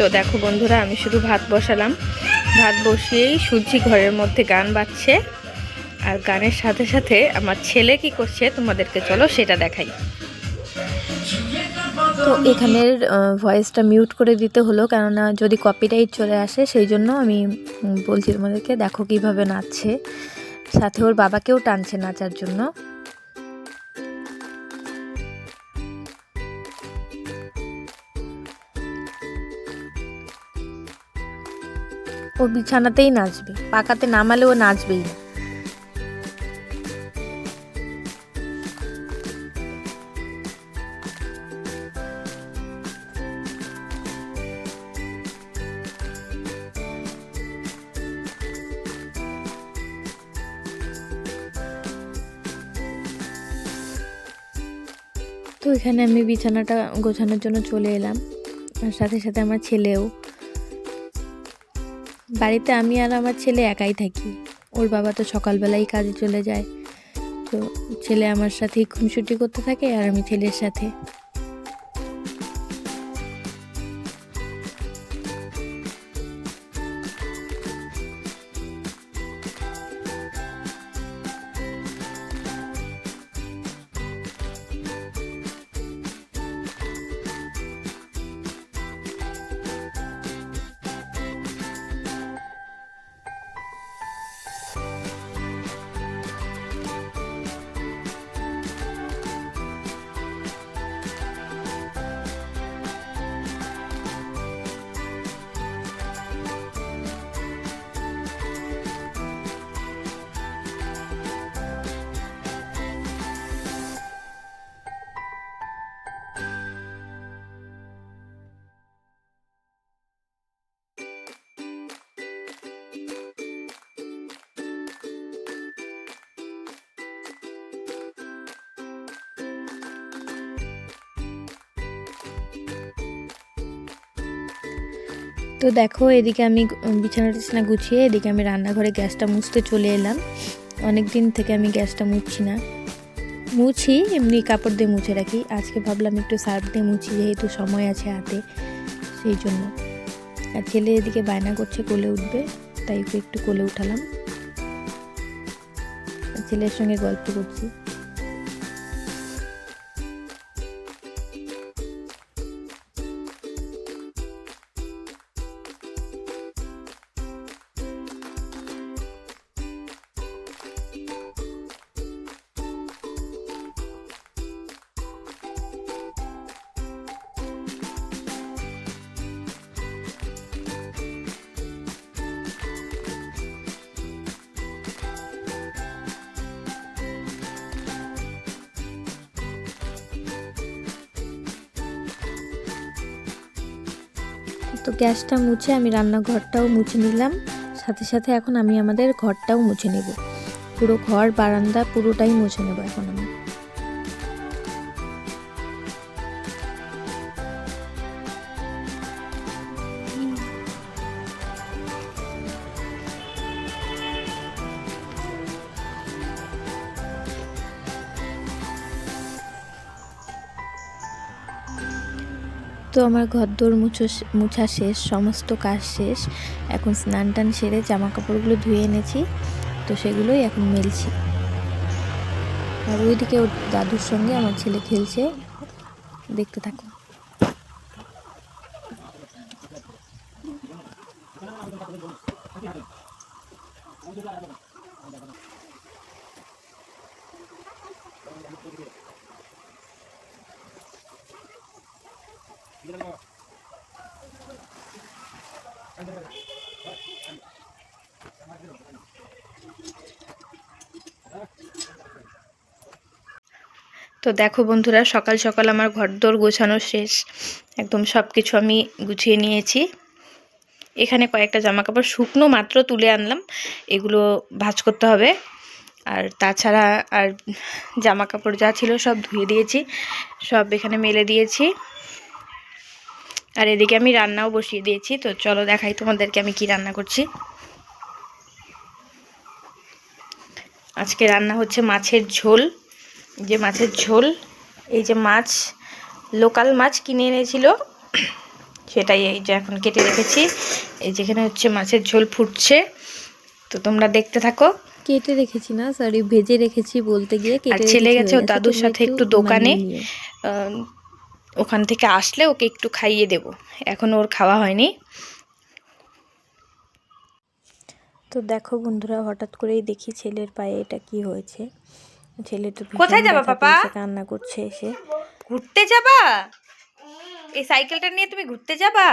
তো দেখো বন্ধুরা, আমি শুধু ভাত বসালাম। ভাত বসিয়েই শুনছি ঘরের মধ্যে গান বাজছে। আর গানের সাথে সাথে আমার ছেলে কি করছে তোমাদেরকে চলো সেটা দেখাই। তো এখানের ভয়েসটা মিউট করে দিতে হলো, কেননা যদি কপিরাইট চলে আসে, সেই জন্য আমি বলছি তোমাদেরকে, দেখো কীভাবে নাচছে। সাথে ওর বাবাকেও টানছে নাচার জন্য। ও বিছানাতেই নাচবে, পাকাতে নামালে ও নাচবেই না। তো এখানে আমি বিছানাটা গোছানোর জন্য চলে এলাম, আর সাথে সাথে আমার ছেলেও বাড়িতে আমি আর আমার ছেলে একাই থাকি। ওর বাবা তো সকালবেলাই কাজে চলে যায়। তো ছেলে আমার সাথেই খুনসুটি করতে থাকে আর আমি ছেলের সাথে। তো দেখো, এদিকে আমি বিছানা টিছানা গুছিয়ে এদিকে আমি রান্নাঘরে গ্যাসটা মুছতে চলে এলাম। অনেক দিন থেকে আমি গ্যাসটা মুছছি না। মুছি, এমনি কাপড় দিয়ে মুছে রাখি। আজকে ভাবলাম একটু সার্ফ দিয়ে মুছি, যেহেতু সময় আছে হাতে, সেই জন্য। আর ছেলে এদিকে বায়না করছে, কোলে উঠবে, তাই একটু কোলে উঠালাম। ছেলের সঙ্গে গল্প করছি। তো গ্যাসটা মুছে আমি রান্নাঘরটাও মুছে নিলাম। সাথে সাথে এখন আমি আমাদের ঘরটাও মুছে নেব। পুরো ঘর, বারান্দা পুরোটাই মুছে নেব এখন আমি। তো আমার ঘর ঘরদোর মুছো মুছা শেষ, সমস্ত কাজ শেষ। এখন স্নান টান সেরে জামা কাপড়গুলো ধুয়ে এনেছি, তো সেগুলোই এখন মেলছি। আর ওইদিকে ওর দাদুর সঙ্গে আমার ছেলে খেলছে। দেখতে থাকো। তো দেখো বন্ধুরা, সকাল সকাল আমার ঘরদোর গোছানো শেষ। একদম সব কিছু আমি গুছিয়ে নিয়েছি। এখানে কয়েকটা জামা কাপড় শুকনো মাত্র তুলে আনলাম। এগুলো ভাঁজ করতে হবে। আর তাছাড়া আর জামা কাপড় যা ছিল সব ধুয়ে দিয়েছি। সব এখানে মেলে দিয়েছি। আর এদিকে আমি রান্নাও বসিয়ে দিয়েছি তো চলো দেখাই তোমাদেরকে আমি কি রান্না করছি। আজকে রান্না হচ্ছে মাছের ঝোল। যে মাছের ঝোল এই যে মাছ লোকাল মাছ কিনে এনেছিল সেটাই এই যে এখন কেটে রেখেছি। এই যেখানে হচ্ছে মাছের ঝোল ফুটছে তো তোমরা দেখতে থাকো। কেটে রেখেছি না সরি ভেজে রেখেছি বলতে গিয়ে আর ছেলে গেছে দাদুর সাথে একটু দোকানে। ওখান থেকে আসলে ওকে একটু খাইয়ে দেব। এখন ওর খাওয়া হয়নি। তো দেখো বন্ধুরা হঠাৎ করেই দেখি ছেলের পায়ে এটা কি হয়েছে। ছেলে তো কোথায় যাবা বাবা পাপা? কান্না করছে এসে। ঘুরতে যাবা? এই সাইকেলটা নিয়ে তুমি ঘুরতে যাবা?